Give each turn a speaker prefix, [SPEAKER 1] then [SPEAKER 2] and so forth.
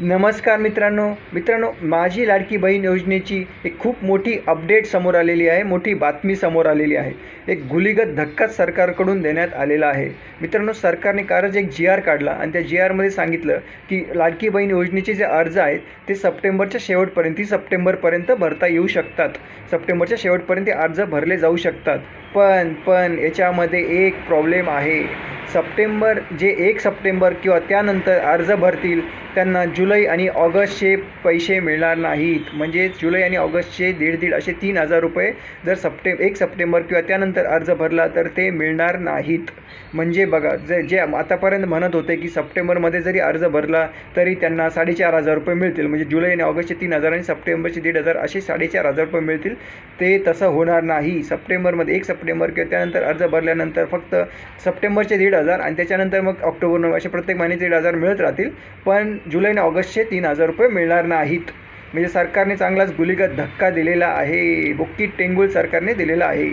[SPEAKER 1] नमस्कार मित्रांनो. मित्रांनो माझी लाडकी बहीण योजनेची एक खूप मोठी अपडेट समोर आलेली आहे मोठी बातमी समोर आलेली आहे. एक गुलीगत धक्काच सरकारकडून देण्यात आलेला आहे. मित्रांनो सरकारने कारच एक जी आर काढला आणि त्या जी आरमध्ये सांगितलं की लाडकी बहीण योजनेचे जे अर्ज आहेत ते सप्टेंबरच्या शेवटपर्यंत सप्टेंबरपर्यंत भरता येऊ शकतात. सप्टेंबरच्या शेवटपर्यंत अर्ज भरले जाऊ शकतात. पण पण याच्यामध्ये एक प्रॉब्लेम आहे. सप्टेंबर जे एक सप्टेंबर किंवा त्यानंतर अर्ज भरतील त्यांना जुलै आणि ऑगस्टचे पैसे मिळणार नाहीत. म्हणजे जुलै आणि ऑगस्टचे दीड दीड असे तीन हजार रुपये जर सप्टे एक सप्टेंबर किंवा त्यानंतर अर्ज भरला तर ते मिळणार नाहीत. म्हणजे बघा जे जे आतापर्यंत म्हणत होते की सप्टेंबरमध्ये जरी अर्ज भरला तरी त्यांना साडेचार हजार रुपये मिळतील. म्हणजे जुलै आणि ऑगस्टचे तीन हजार आणि सप्टेंबरचे दीड हजार असे साडेचार हजार रुपये मिळतील. ते तसं होणार नाही. सप्टेंबरमध्ये एक सप्टेंबर किंवा त्यानंतर अर्ज भरल्यानंतर फक्त सप्टेंबरचे दीड हजार आणि त्याच्यानंतर मग ऑक्टोबर नोव्हेंबर असे प्रत्येक महिन्याचे दीड हजार मिळत राहतील. पण जुलै आणि ऑगस्टचे तीन हजार रुपये मिळणार नाहीत. म्हणजे सरकारने चांगलाच गुलिगत धक्का दिलेला आहे. बुक्की टेंगुल सरकारने दिलेला आहे.